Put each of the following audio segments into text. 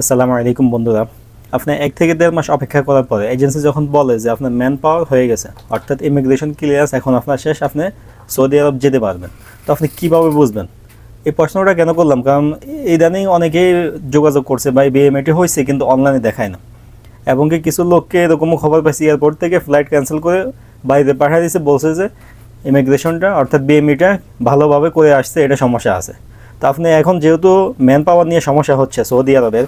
আসসালামু আলাইকুম বন্ধুরা। আপনি এক থেকে দেড় মাস অপেক্ষা করার পরে এজেন্সি যখন বলে যে আপনার ম্যান পাওয়ার হয়ে গেছে, অর্থাৎ ইমিগ্রেশন ক্লিয়ারেন্স এখন আপনার শেষ, আপনি সৌদি আরব যেতে পারবেন। তো আপনি কীভাবে বুঝবেন? এই প্রশ্নটা কেন করলাম? কারণ ইদানিং অনেকেই যোগাযোগ করছে বা বিএমএটি হয়েছে কিন্তু অনলাইনে দেখায় না। এবং কি কিছু লোককে এরকমও খবর পাইছি এয়ারপোর্ট থেকে ফ্লাইট ক্যান্সেল করে বাইরে পাঠিয়ে দিয়েছে, বলছে যে ইমিগ্রেশনটা অর্থাৎ বিএমইটা ভালোভাবে করে আসছে, এটা সমস্যা আছে। তো আপনি এখন যেহেতু ম্যান পাওয়ার নিয়ে সমস্যা হচ্ছে সৌদি আরবের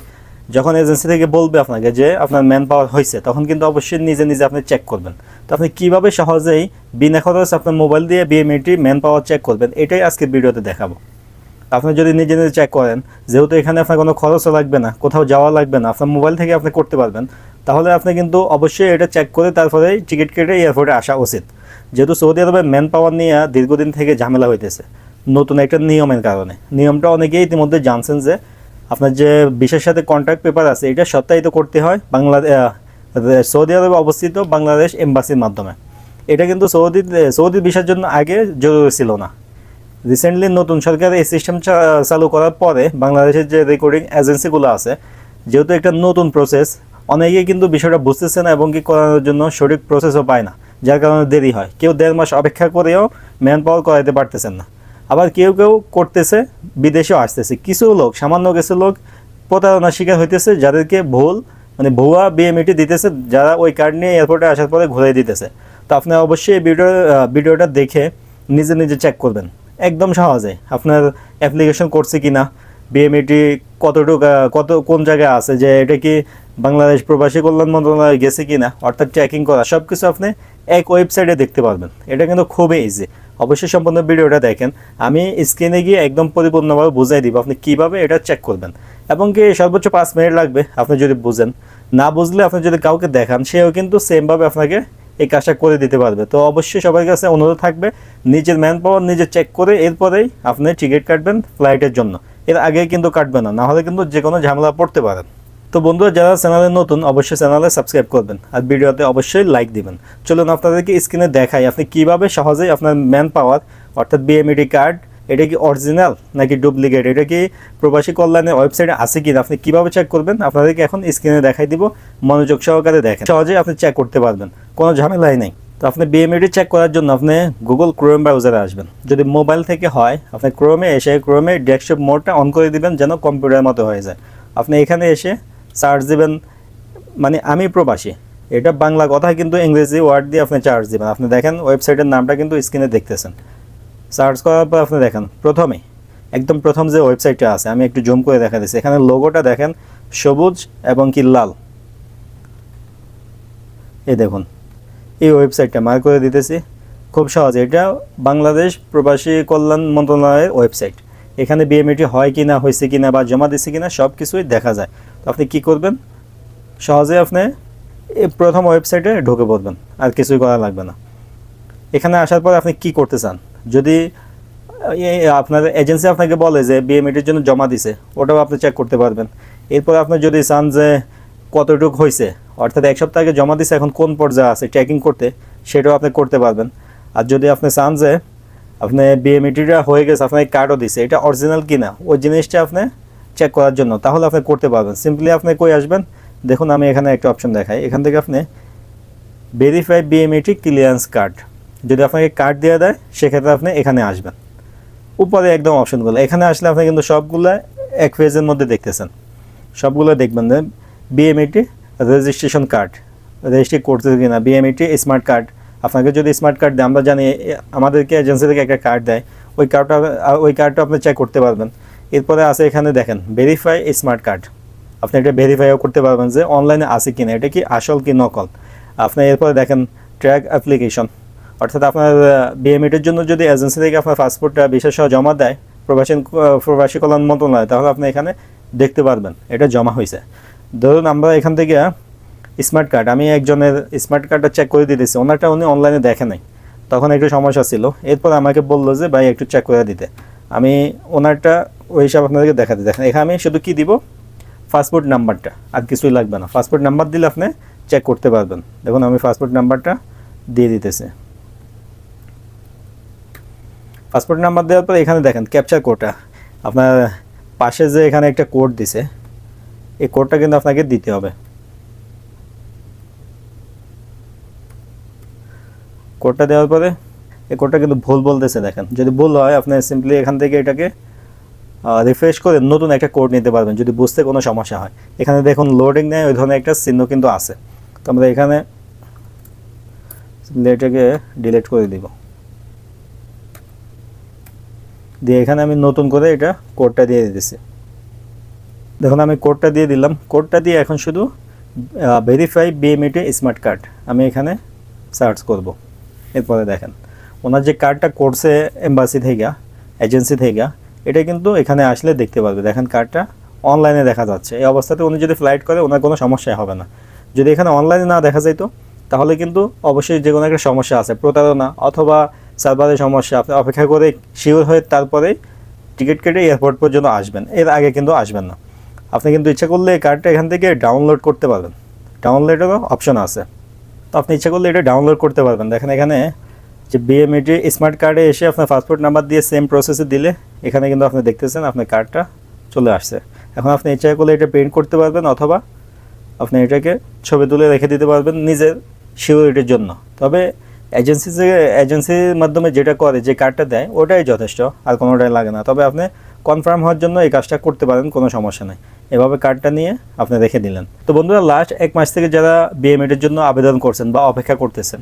যখন এজেন্সি থেকে বলবে আপনাকে যে আপনার ম্যান পাওয়ার হয়েছে তখন কিন্তু অবশ্যই নিজে নিজে আপনি চেক করবেন। তো আপনি কীভাবে সহজেই বিনা খরচ আপনার মোবাইল দিয়ে বিএমইটি ম্যান পাওয়ার চেক করবেন, এটাই আজকে ভিডিওতে দেখাবো। আপনি যদি নিজে নিজে চেক করেন, যেহেতু এখানে আপনার কোনো খরচও লাগবে না, কোথাও যাওয়া লাগবে না, আপনার মোবাইল থেকে আপনি করতে পারবেন, তাহলে আপনি কিন্তু অবশ্যই এটা চেক করে তারপরে টিকিট কেটে এয়ারপোর্টে আসা উচিত। যেহেতু সৌদি আরবের ম্যান পাওয়ার নিয়ে দীর্ঘদিন থেকে ঝামেলা হইতেছে, নতুন একটা নিয়মের কারণে। নিয়মটা অনেকেই ইতিমধ্যে জানছেন যে আপনার যে বিশের সাথে কন্ট্রাক্ট পেপার আছে, এটা সত্যায়িত করতে হয় বাংলাদেশ সৌদি আরবে অবস্থিত বাংলাদেশ এম্বাসির মাধ্যমে। এটা কিন্তু সৌদি সৌদি ভিসার জন্য আগে জরুরি ছিল না। রিসেন্টলি নতুন সরকার এই সিস্টেম চালু করার পরে বাংলাদেশের যে রেকর্ডিং এজেন্সিগুলো আছে, যেহেতু একটা নতুন প্রসেস অনেকে কিন্তু বিষয়টা বুঝতেছে না এবং কি করানোর জন্য সঠিক প্রসেসও পায় না, যার কারণে দেরি হয়। কেউ দেড় মাস অপেক্ষা করেও ম্যান পাওয়ার করাতে পারতেছেন না। আবার কেউ কেউ করতেছে, বিদেশেও আসতেছে। কিছু লোক, সামান্য কিছু লোক প্রতারণার শিকার হইতেছে, যাদেরকে ভুল মানে ভুয়া বিএমইটি দিতেছে, যারা ওই কার্ড নিয়ে এয়ারপোর্টে আসার পরে ঘুরে দিতেছে। তো আপনি অবশ্যই ভিডিও ভিডিওটা দেখে নিজে নিজে চেক করবেন। একদম সহজে। আপনার অ্যাপ্লিকেশন করছে কি না বিএমইটি কতটুকু কত, কোন জায়গায় আছে, যে এটা কি বাংলাদেশ প্রবাসী কল্যাণ মন্ত্রণালয়ে গেছে কি না অর্থাৎ ট্র্যাকিং করা সব কিছু আপনি এক ওয়েবসাইটে দেখতে পারবেন। এটা কিন্তু খুবই ইজি অবশ্যই সম্পূর্ণ ভিডিওটা দেখেন। আমি স্ক্রিনে গিয়ে একদম পরিপূর্ণভাবে বুঝাই দিব আপনি কীভাবে এটা চেক করবেন। এবং কি সর্বোচ্চ পাঁচ মিনিট লাগবে আপনি যদি বুঝেন। না বুঝলে আপনি যদি কাউকে দেখান, সেও কিন্তু সেমভাবে আপনাকে এই কাজটা করে দিতে পারবে। তো অবশ্যই সবার কাছে অনুরোধ থাকবে, নিজের ম্যান পাওয়ার নিজে চেক করে এরপরেই আপনি টিকিট কাটবেন ফ্লাইটের জন্য। এর আগে কিন্তু কাটবে না, নাহলে কিন্তু যে কোনো ঝামেলা পড়তে পারেন তো বন্ধুরা, যারা চ্যানেলে নতুন, অবশ্যই চ্যানেলে সাবস্ক্রাইব করবেন আর ভিডিওতে অবশ্যই লাইক দিবেন। চলুন আপনাদেরকে স্ক্রিনে দেখাই, আপনি কীভাবে সহজেই আপনার ম্যান পাওয়ার অর্থাৎ বিএমইডি কার্ড এটা কি অরিজিনাল নাকি ডুপ্লিকেট এটা কি প্রবাসী কল্যাণের ওয়েবসাইটে আছে কিনা, আপনি কীভাবে চেক করবেন, আপনাদেরকে এখন স্ক্রিনে দেখাই দিব, মনোযোগ সহকারে দেখেন। সহজেই আপনি চেক করতে পারবেন, কোনো ঝামেলাই নেই। তো আপনি বিএমইডি চেক করার জন্য আপনি গুগল ক্রোম ব্রাউজারে আসবেন। যদি মোবাইল থেকে হয়, আপনি ক্রোমে এসে ক্রোমে ডেস্কটপ মোডটা অন করে দিবেন, যেন কম্পিউটারের মতো হয়ে যায়। আপনি এখানে এসে সার্চ দিবেন মানে আমি প্রবাসী। এটা বাংলা কথা, কিন্তু ইংরেজি ওয়ার্ড দিয়ে আপনি চার্জ দিবেন। আপনি দেখেন, ওয়েবসাইটের নামটা কিন্তু স্ক্রিনে দেখতেছেন। সার্চ করার পর আপনি দেখেন, প্রথমে, একদম প্রথম যে ওয়েবসাইটটা আছে, আমি একটু জুম করে দেখা দিচ্ছি। এখানে লোগোটা দেখেন, সবুজ এবং কি লাল। এই দেখুন, এই ওয়েবসাইটটা মার করে দিতেছি। খুব সহজ, এটা বাংলাদেশ প্রবাসী কল্যাণ মন্ত্রণালয়ের ওয়েবসাইট। এখানে বিএমইটি হয় কি না হয়েছে কি না বা জমা দিচ্ছে কি না সব কিছুই দেখা যায়। তো আপনি কি করবেন? সহজে আপনি প্রথম ওয়েবসাইটে ঢুকে পড়বেন, আর কিছুই করা লাগবে না। এখানে আসার পর আপনি কি করতে চান? যদি আপনার এজেন্সি আপনাকে বলে যে বিএমইটির জন্য জমা দিছে, ওটাও আপনি চেক করতে পারবেন। এরপর আপনি যদি চান যে কতটুকু হয়েছে অর্থাৎ এক সপ্তাহ আগে জমা দিছে, এখন কোন পর্যায়ে আছে ট্র্যাকিং করতে, সেটাও আপনি করতে পারবেন। আর যদি আপনি চান যে, আপনি বিএমইটিটা হয়ে গেছে আপনাকে কার্ডও দিছে, এটা অরিজিনাল কিনা, ওই জিনিসটা আপনি চেক করার জন্য, তাহলে আপনি করতে পারবেন। সিম্পলি আপনি কই আসবেন? দেখুন, আমি এখানে একটা অপশন দেখাই। এখান থেকে আপনি ভেরিফাই বিএমইটি ক্লিয়ারেন্স কার্ড যদি আপনাকে কার্ড দেওয়া দেয়, সেক্ষেত্রে আপনি এখানে আসবেন। উপরে একদম অপশনগুলো এখানে আসলে আপনি কিন্তু সবগুলো এক পেজের মধ্যে দেখতেছেন। সবগুলো দেখবেন যে বিএমইটি রেজিস্ট্রেশন কার্ড রেজিস্ট্রি করতে কিনা বিএমইটি স্মার্ট কার্ড আপনাকে যদি স্মার্ট কার্ড দেয়, আমরা জানি, আমাদেরকে এজেন্সি থেকে একটা কার্ড দেয়। ওই কার্ডটা ওই কার্ডটা আপনি চেক করতে পারবেন। এরপরে আছে এখানে দেখেন ভেরিফাই স্মার্ট কার্ড আপনি এটা ভেরিফাইও করতে পারবেন যে অনলাইনে আছে কিনা, এটা কি আসল কি নকল। আপনি এরপরে দেখেন ট্র্যাক অ্যাপ্লিকেশন অর্থাৎ আপনার বিএমইটির জন্য যদি এজেন্সি থেকে আপনার পাসপোর্টটা বিশেষ জমা দেয়, প্রবাসী প্রবাসী কল্যাণ মন্ত্রণালয়, তাহলে আপনি এখানে দেখতে পারবেন, এটা জমা হয়েছে। ধরুন আমরা এখান থেকে স্মার্ট কার্ড আমি একজনের স্মার্ট কার্ডটা চেক করে দিতেছি, ওনারটা উনি অনলাইনে দেখে নাই। তখন একটু সমস্যা ছিল। এরপর আমাকে বলল যে, ভাই, একটু চেক করে দিতে। আমি ওনারটা ওই হিসাব আপনাদেরকে দেখাতে। দেখেন, এখানে আমি শুধু কি দিব? পাসপোর্ট নাম্বারটা আর কিছুই লাগবে না। পাসপোর্ট নাম্বার দিলে আপনি চেক করতে পারবেন। দেখুন, আমি পাসপোর্ট নাম্বারটা দিয়ে দিতেছি। পাসপোর্ট নাম্বার দেওয়ার পর এখানে দেখেন ক্যাপচার কোডটা আপনার পাশে যে এখানে একটা কোড দিছে, এই কোডটা কিন্তু আপনাকে দিতে হবে। কোডটা দেওয়ার পরে, এই কোডটা কিন্তু ভুল বলতেছে, দেখেন। যদি ভুল হয়, আপনি সিম্পলি এখান থেকে এটাকে রিফ্রেশ করে নতুন একটা কোড নিতে পারবেন যদি বুঝতে কোনো সমস্যা হয়। এখানে দেখুন লোডিং নেয়, ওই ধরনের একটা চিহ্ন কিন্তু আছে। তো আমরা এখানে এটাকে ডিলিট করে দিব। দিয়ে এখানে আমি নতুন করে এটা কোডটা দিয়ে দিতেছি। দেখুন আমি কোডটা দিয়ে দিলাম। কোডটা দিয়ে এখন শুধু ভেরিফাই বিএমইটি স্মার্ট কার্ড আমি এখানে সার্চ করব। এরপরে দেখেন, ওনার যে কার্ডটা করছে এম্বাসি থেকে এজেন্সি থেকে এটা কিন্তু এখানে আসলে দেখতে পারবে। দেখেন কার্ডটা অনলাইনে দেখা যাচ্ছে। এই অবস্থাতে উনি যদি ফ্লাইট করে, ওনার কোনো সমস্যা হবে না। যদি এখানে অনলাইনে না দেখা যাইতো, তাহলে কিন্তু অবশ্যই যে কোনো একটা সমস্যা আছে। প্রতারণা অথবা সার্ভারের সমস্যা, আপনি অপেক্ষা করে শিওর হয়ে তারপরে টিকিট কেটে এয়ারপোর্ট পর্যন্ত আসবেন। এর আগে কিন্তু আসবেন না। আপনি কিন্তু ইচ্ছা করলে এই কার্ডটা এখান থেকে ডাউনলোড করতে পারবেন। ডাউনলোডেরও অপশন আছে। তো আপনি ইচ্ছা করলে এটা ডাউনলোড করতে পারবেন। দেখেন এখানে যে বিএমইটি স্মার্ট কার্ডে এসে আপনার পাসপোর্ট নাম্বার দিয়ে সেম প্রসেসে দিলে, এখানে কিন্তু আপনি দেখতেছেন আপনার কার্ডটা চলে আসছে। এখন আপনি ইচ্ছা করলে এটা প্রিন্ট করতে পারবেন অথবা আপনি এটাকে ছবি তুলে রেখে দিতে পারবেন নিজের সিকিউরিটির জন্য। তবে এজেন্সি থেকে এজেন্সির মাধ্যমে যেটা করে, যে কার্ডটা দেয়, ওটাই যথেষ্ট, আর কোনোটাই লাগে না। তবে আপনি কনফার্ম হওয়ার জন্য এই কাজটা করতে পারেন, কোনো সমস্যা নেই। এভাবে কার্ডটা নিয়ে আপনি রেখে দিলেন। তো বন্ধুরা লাস্ট এক মাস থেকে যারা বিএমএটির জন্য আবেদন করছেন বা অপেক্ষা করতেছেন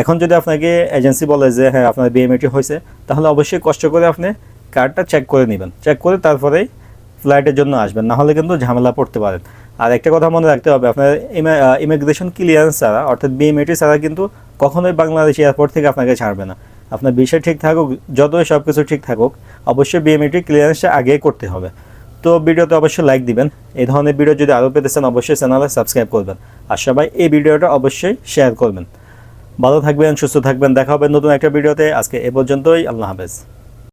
এখন যদি আপনাকে এজেন্সি বলে যে হ্যাঁ আপনার বিএমএটি হয়েছে, তাহলে অবশ্যই কষ্ট করে আপনি কার্ডটা চেক করে নেবেন। চেক করে তারপরেই ফ্লাইটের জন্য আসবেন। নাহলে কিন্তু ঝামেলা পড়তে পারেন আর একটা কথা মনে রাখতে হবে, আপনার ইমিগ্রেশন ক্লিয়ারেন্স ছাড়া, অর্থাৎ বিএমএটি ছাড়া কিন্তু কখনোই বাংলাদেশ এয়ারপোর্ট থেকে আপনাকে ছাড়বে না। আপনার বিষয় ঠিক থাকুক, যতই সব কিছু ঠিক থাকুক, অবশ্যই বিএমএটি ক্লিয়ারেন্সটা আগে করতে হবে। তো ভিডিওতে অবশ্যই লাইক দিবেন। এই ধরনের ভিডিও যদি আরও পেতে চান, অবশ্যই চ্যানেলে সাবস্ক্রাইব করবেন। আর সবাই এই ভিডিওটা অবশ্যই শেয়ার করবেন। ভালো থাকবেন সুস্থ থাকবেন দেখা হবে নতুন একটা ভিডিওতে। আজকে এ পর্যন্তই আল্লাহ হাফেজ।